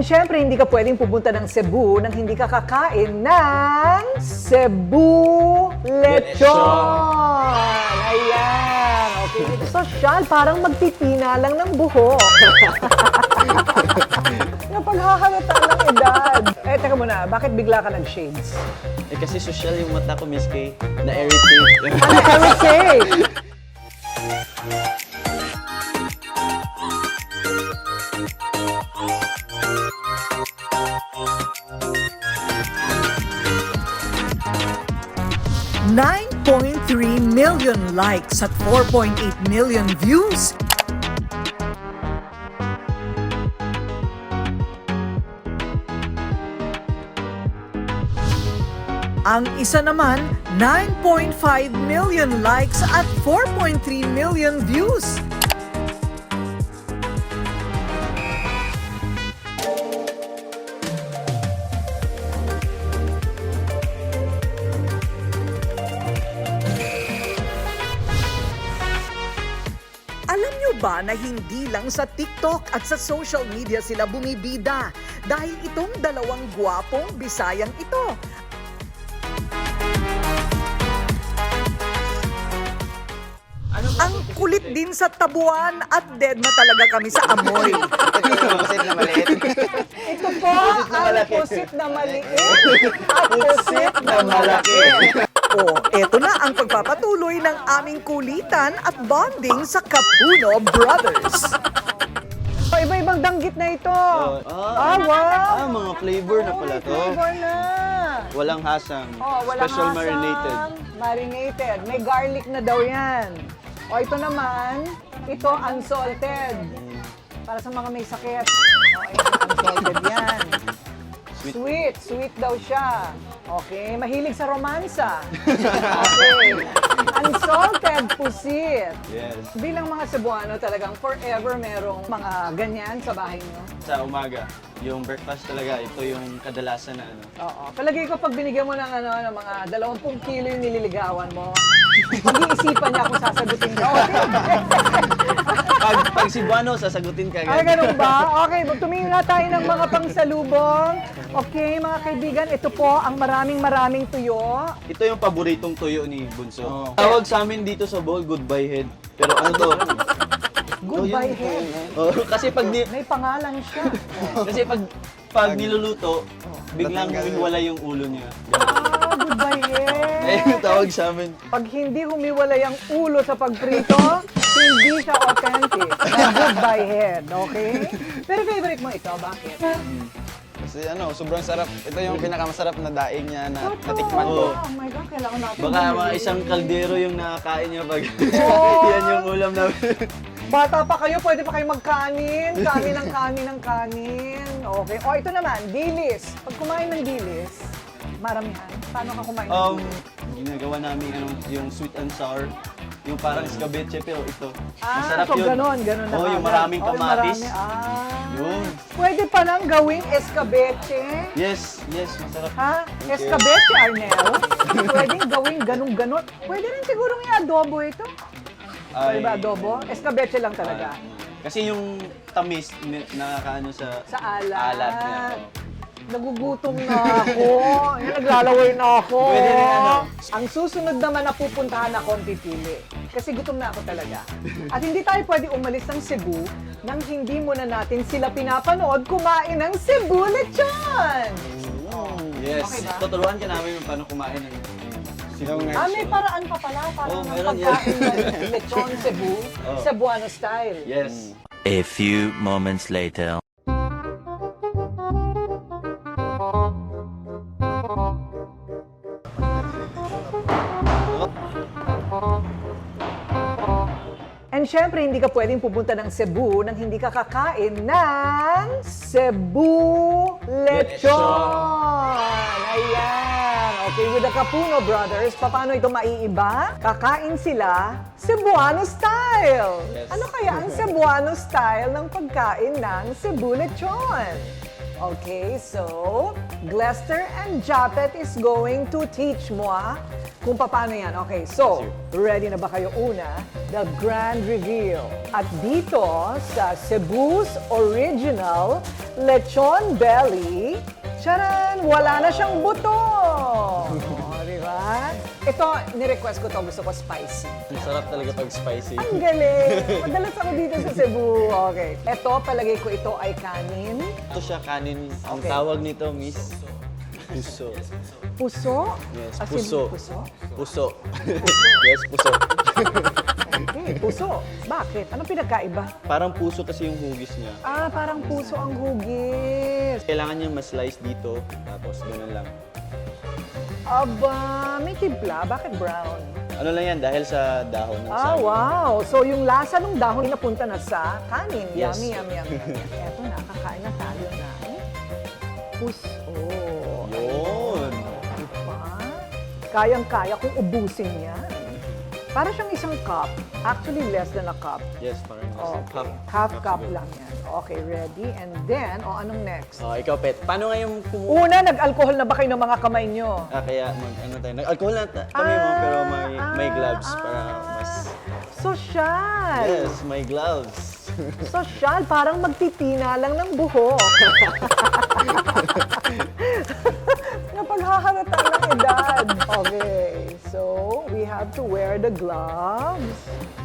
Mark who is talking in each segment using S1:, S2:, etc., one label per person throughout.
S1: And syempre, hindi ka pwedeng pupunta ng Cebu nang hindi ka kakain ng Cebu Lechon. Ayan. Okay, dito social, parang magpipina lang ng buhok. Napaghahalata ng edad. Eh, teka muna, bakit bigla ka nag-shades?
S2: Eh kasi social yung mata ko, Miss Kay. Na-irritate.
S1: Ano million likes at 4.8 million views. Ang isa naman, 9.5 million likes at 4.3 million views. Nyo ba na hindi lang sa TikTok at sa social media sila bumibida dahil itong dalawang gwapong Bisayang ito Ang kulit din sa tabuan at dead na talaga kami sa amoy.
S2: Pusit na maliit.
S1: Ito po ang pusit na maliit at pusit na malaki. Oh, eto na ang pagpapatuloy ng aming kulitan at bonding sa Capuno Brothers. Oh, iba-ibang danggit na ito. Ah, wow!
S2: Ah, mga flavor na pala to.
S1: Flavor na.
S2: Walang hasang.
S1: Oh, walang
S2: Special
S1: asam,
S2: marinated.
S1: Marinated. May garlic na daw yan. O ito naman, ito unsalted. Para sa mga may sakit. O, ito unsalted yan.
S2: Sweet.
S1: Sweet. Sweet daw siya. Okay, mahilig sa romansa. Okay. Unsalted pusit.
S2: Yes.
S1: Bilang mga Cebuano talagang forever merong mga ganyan sa bahay niyo.
S2: Sa umaga, yung breakfast talaga, ito yung kadalasan na ano.
S1: Oo. Palagay ko pag binigyan mo ng ano, ng mga 20 kilo yung nililigawan mo, pag-iisipan niya kung sasagutin ka. Okay.
S2: Pag, pag Cebuano, sasagutin ka
S1: Ay,
S2: agad.
S1: ganun ba? Okay, magtumingin nga tayo ng mga pangsalubong. Okay, mga kaibigan, ito po ang maraming maraming tuyo.
S2: Ito yung paboritong tuyo ni Bunso. Tawag sa amin dito sa bowl, goodbye head. Pero ano to?
S1: Goodbye,
S2: Oh,
S1: head.
S2: Oh, kasi pag ni,
S1: May pangalan siya.
S2: kasi pag pag niluluto, biglang humiwala yung ulo niya.
S1: Ah, goodbye, head.
S2: Eh, yung tawag sa amin.
S1: Pag hindi humiwalay ang ulo sa pagprito, hindi siya authentic. Na goodbye head, okay? Pero favorite mo ito, bakit?
S3: Kasi ano, sobrang sarap. Ito yung pinakamasarap na daing niya na natikman ko.
S1: Oh my God, kailangan natin.
S2: Baka mga
S1: bumili.
S2: isang kaldero yung nakakain niya pag yan yung ulam namin.
S1: Bata pa kayo, pwede pa kayo magkanin. Kanin ng kanin ng kanin. Okay. O, ito naman, dilis. Pag kumain ng dilis, maramihan. Paano ka kumain ng
S2: Um,
S1: dilis?
S2: ginagawa namin ano, yung sweet and sour. Yung parang escabeche pero ito.
S1: Ah,
S2: Masarap
S1: so
S2: yun.
S1: ganon, ganon na
S2: Oo, yung
S1: agad.
S2: maraming
S1: Oh, yung
S2: kamatis.
S1: marami. Ah.
S2: Yun.
S1: Pwede pa lang gawing escabeche.
S2: Yes, yes, masarap.
S1: Ha? Escabeche, Arnel? Pwedeng gawing ganun-ganon. Pwede rin sigurong i-adobo ito. Pwede ba adobo? Escabeche lang talaga.
S2: Kasi yung tamis mi- nakakaano sa
S1: Sa alat.
S2: alat niya.
S1: Nagugutom na ako. Yan, naglalaway na ako.
S2: Pwede rin ano.
S1: Ang susunod naman na pupuntahan ako ang pipili. Kasi gutom na ako talaga. At hindi tayo pwede umalis ng Cebu nang hindi muna natin sila pinapanood kumain ng Cebu lechon.
S2: Yes.
S1: Okay ba?
S2: Tuturuan ka namin kung paano kumain ng
S3: Yung
S1: Ah, may paraan pa pala para
S2: Oh,
S1: ng
S2: meron
S1: pagkain ng lechon Cebu,
S2: Oh.
S1: Cebuano style.
S2: Yes.
S4: A few moments later.
S1: And syempre, hindi ka pwedeng pupunta ng Cebu nang hindi ka kakain ng Cebu Lechon. Ayan. Okay, with the Capuno Brothers, paano ito maiiba? Kakain sila Cebuano style.
S2: Yes.
S1: Ano kaya ang Cebuano style ng pagkain ng Cebu Lechon? Okay, so Glester and Japet is going to teach mo ah, kung paano yan. Okay, so ready na ba kayo una? The grand reveal. At dito sa Cebu's original lechon belly, charan, wala na siyang buto. Oh, di ba? Ito, ni-request ko to, gusto ko spicy.
S2: Ang sarap talaga pag spicy.
S1: Ang galing! Madalas ako dito sa Cebu. Okay. Ito, palagay ko ito ay kanin.
S2: Ito siya kanin. Ang
S1: Okay.
S2: tawag nito, miss. Puso.
S1: Puso?
S2: Yes,
S1: As in,
S2: puso.
S1: puso?
S2: Puso. yes, puso.
S1: Okay, puso. Bakit? Anong pinagkaiba?
S2: Parang puso kasi yung hugis niya.
S1: Ah, parang puso ang hugis.
S2: Kailangan niya ma-slice dito, tapos ganun lang.
S1: Aba, may timpla. Bakit brown?
S2: Ano lang yan, dahil sa dahon ng
S1: Ah,
S2: saging.
S1: wow. So, yung lasa ng dahon napunta na sa kanin.
S2: Yes.
S1: Yummy, yummy, yummy. yummy. Eto na, kakain na tayo ng puso.
S2: Yun.
S1: Diba? Kayang-kaya kung ubusin yan. Para siyang isang cup. Actually, less than a cup.
S2: Yes, parang
S1: Okay.
S2: half,
S1: Half cup
S2: siguro.
S1: lang yan. Okay, ready? And then, o anong next?
S2: Oh, ikaw, Pet. Paano nga yung kumuha?
S1: Una, nag-alcohol na ba kayo ng mga kamay nyo?
S2: Ah, kaya mag, ano tayo, nag-alcohol na ta- kami mo, pero may, may
S1: ah,
S2: gloves
S1: ah.
S2: para mas...
S1: Sosyal!
S2: Yes, may gloves.
S1: Sosyal, parang magtitina lang ng buhok. have to wear the gloves.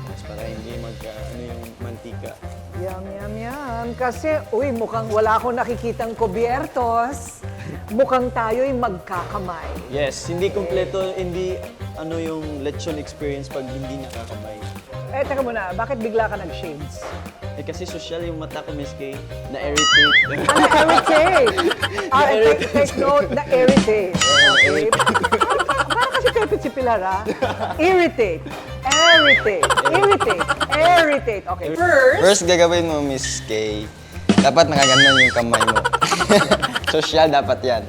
S2: Yes, para hindi magka, ano yung mantika.
S1: Yum, yum, yum. Kasi, uy, mukhang wala akong nakikitang kubiertos. Mukhang tayo'y magkakamay.
S2: Yes, hindi kompleto, hindi ano yung lechon experience pag hindi nakakamay.
S1: Eh, teka muna, bakit bigla ka nag-shades?
S2: Eh kasi social yung mata ko, Miss Kay, na-irritate.
S1: Na-irritate! ah, take, take note, na-irritate. Okay? Parang kasi pepit si Pilar, ah. Irritate. Irritate. Irritate. Irritate. Okay, first,
S3: First gagawin mo, Miss K, dapat nakaganon yung kamay mo. Social dapat yan.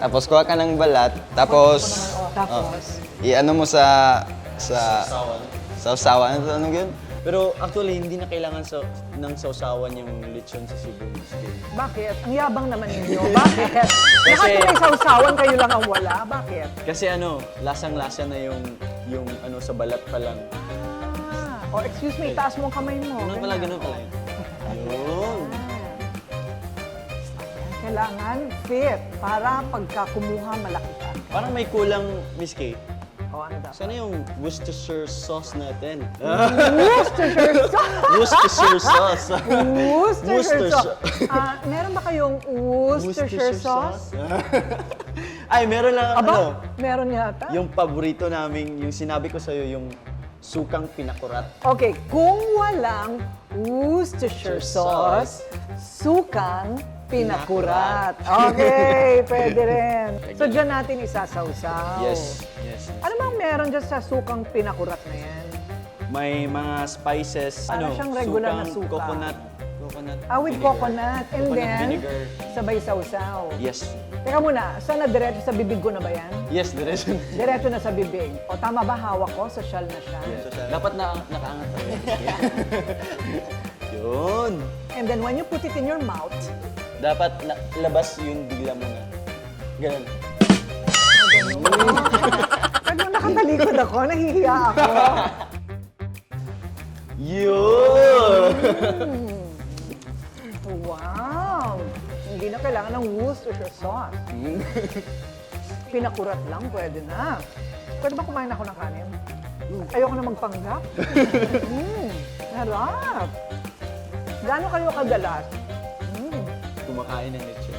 S3: Tapos kuha ka ng balat, tapos
S1: oh, tapos,
S3: i-ano mo sa sa sa usawan. Ano ano yun?
S2: Pero actually, hindi na kailangan sa, ng sausawan yung lechon sa Cebu, Kay.
S1: bakit? Ang yabang naman ninyo. Bakit? Lahat na may sausawan, kayo lang ang wala. Bakit?
S2: Kasi ano, lasang-lasa na yung yung ano sa balat pa lang.
S1: Ah, oh, excuse me, itaas mo ang kamay mo.
S2: Ganun pala, ganun pala. Yun.
S1: Kailangan fit para pagka kumuha malaki ka.
S2: Parang may kulang, Miss Kay.
S1: O, ano dapat?
S2: Sana yung Worcestershire sauce natin.
S1: Worcestershire sauce!
S2: Worcestershire sauce.
S1: Worcestershire sauce. Ah, meron ba kayong Worcestershire sauce?
S2: Ay, meron lang
S1: Aba,
S2: ano.
S1: meron yata.
S2: Yung paborito namin, yung sinabi ko sa'yo, yung sukang pinakurat.
S1: Okay, kung walang Worcestershire sauce, sukang pinakurat. Okay, pwede rin. So, dyan natin isasawsaw.
S2: Yes.
S1: Ano bang meron dyan sa sukang pinakurat na yan?
S2: May mga spices,
S1: Para
S2: ano,
S1: siyang regular na
S2: sukang
S1: suka.
S2: coconut. Coconut
S1: Ah, with
S2: vinegar.
S1: coconut. And
S2: Coconut
S1: then,
S2: vinegar.
S1: sabay sausaw.
S2: Yes.
S1: Teka muna, sana diretso sa bibig ko na ba yan?
S2: Yes, diretso na.
S1: Diretso na sa bibig. O tama ba hawak ko? Social na siya.
S2: Dapat na nakaangat pa rin. Yun.
S1: And then when you put it in your mouth,
S2: Dapat na, labas yung digla mo na. Ganun.
S1: Pag nung nakatalikod ako, nahihiya ako.
S2: Yun!
S1: Wow! Hindi na kailangan ng Worcestershire sauce. Pinakurat lang, pwede na. Pwede ba kumain ako ng kanin? Ayoko na magpanggap. mm, harap. Gaano kayo kadalas? Mm,
S2: Kumakain ng lechon.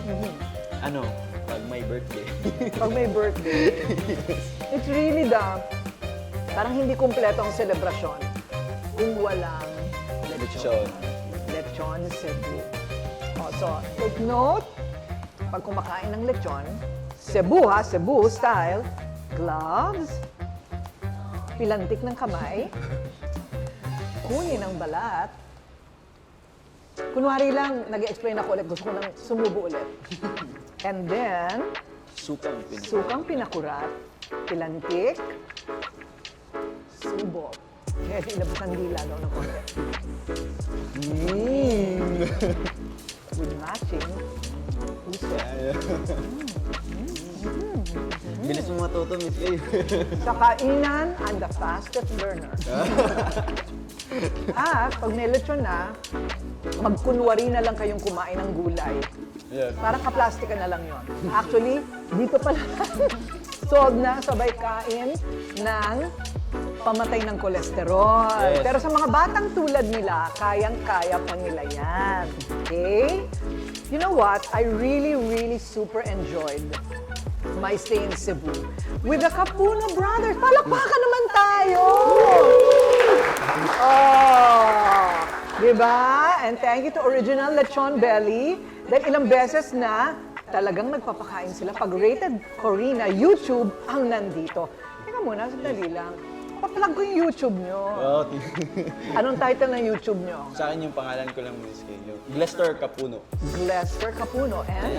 S2: Ano? Pag may birthday.
S1: pag may birthday. It's really the, parang hindi kumpleto ang selebrasyon kung walang
S2: Lechon.
S1: Lechon Cebu. Oh, so, take note, pag kumakain ng lechon, Cebu ha, Cebu style, gloves, pilantik ng kamay, kunin ang balat. Kunwari lang, nag-explain ako ulit, gusto ko nang sumubo ulit. And then,
S2: Sukang pin.
S1: sukang pinakurat, pilantik, subo. Kaya ilabas ang dila daw ng konti.
S2: Mm.
S1: With matching gusto.
S2: Bilis mo matuto, Miss Kay.
S1: Sa kainan, I'm the fastest learner. At pag may lechon na, magkunwari na lang kayong kumain ng gulay.
S2: yeah.
S1: Parang kaplastika na lang yon. Actually, dito pala solve na sabay kain ng pamatay ng kolesterol.
S2: Yes.
S1: Pero sa mga batang tulad nila, kayang-kaya pa nila yan. Okay? You know what? I really, really super enjoyed my stay in Cebu with the Capuno brothers. Palakpakan naman tayo! Oh! Diba? And thank you to Original Lechon Belly dahil ilang beses na talagang nagpapakain sila pag rated Corina YouTube ang nandito. Teka muna, sandali lang. Papalag ko yung YouTube nyo.
S2: Oh,
S1: Anong title ng YouTube nyo?
S2: sa akin yung pangalan ko lang, Miss Kay. Yung Glester Capuno.
S1: Glester Capuno and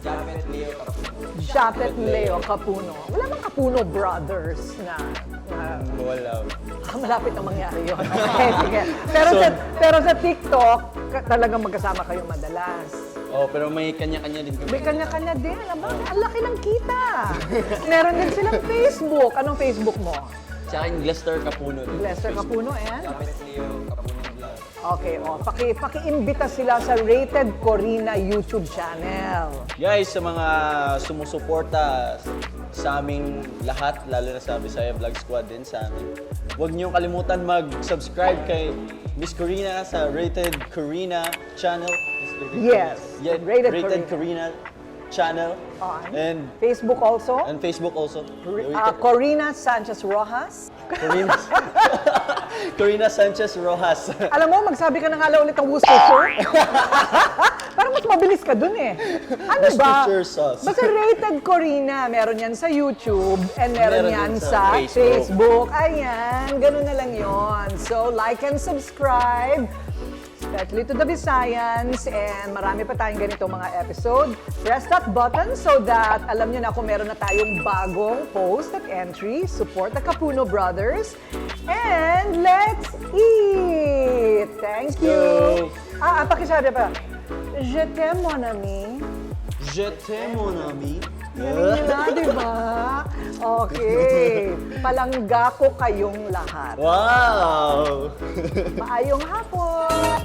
S3: Japet Leo Kapuno.
S1: Japet Leo Capuno. Wala bang Capuno Brothers na, na
S2: Wala.
S1: Ah, malapit na mangyari yun. Okay, sige. Pero, sa, pero sa TikTok, ka- talagang magkasama kayo madalas.
S2: Oh, pero may kanya-kanya din kami.
S1: May kanya-kanya din. Aba, ang laki ng kita. Meron din silang Facebook. Anong Facebook mo?
S2: Sa akin, Glester Capuno. din.
S1: Lester Capuno
S3: Vlog.
S1: Okay, oh, paki, paki-imbita sila sa Rated Corina YouTube channel.
S2: Guys, sa mga sumusuporta sa aming lahat, lalo na sa Bisaya Vlog Squad din sa amin, huwag niyong kalimutan mag-subscribe kay Miss Corina sa Rated Corina channel.
S1: Yes,
S2: Yeah,
S1: Rated
S2: Rated,
S1: Corina.
S2: Corina. Channel.
S1: On
S2: And,
S1: Facebook also.
S2: and Facebook also.
S1: Ah, Corina Sanchez Rojas.
S2: Corina, Corina Sanchez Rojas.
S1: Alam mo, magsabi ka na nga ulit ng Worcestershire. Parang mas mabilis ka dun eh. Ano ba?
S2: Sauce.
S1: Basta rated Corina. Meron yan sa YouTube and meron,
S2: Meron
S1: yan sa,
S2: sa
S1: Facebook.
S2: Facebook.
S1: Ayan, ganun na lang yon. So, like and subscribe. Especially to the Visayans and marami pa tayong ganito mga episode. Press that button so that alam niyo na kung meron na tayong bagong post at entry. Support the Capuno Brothers. And let's eat! Thank you! Ah, ah, pakisabi pa. Je t'aime, mon ami.
S2: Je t'aime, mon ami.
S1: Galing nila, di ba? Okay. Palangga ko kayong lahat.
S2: Wow!
S1: Maayong hapon!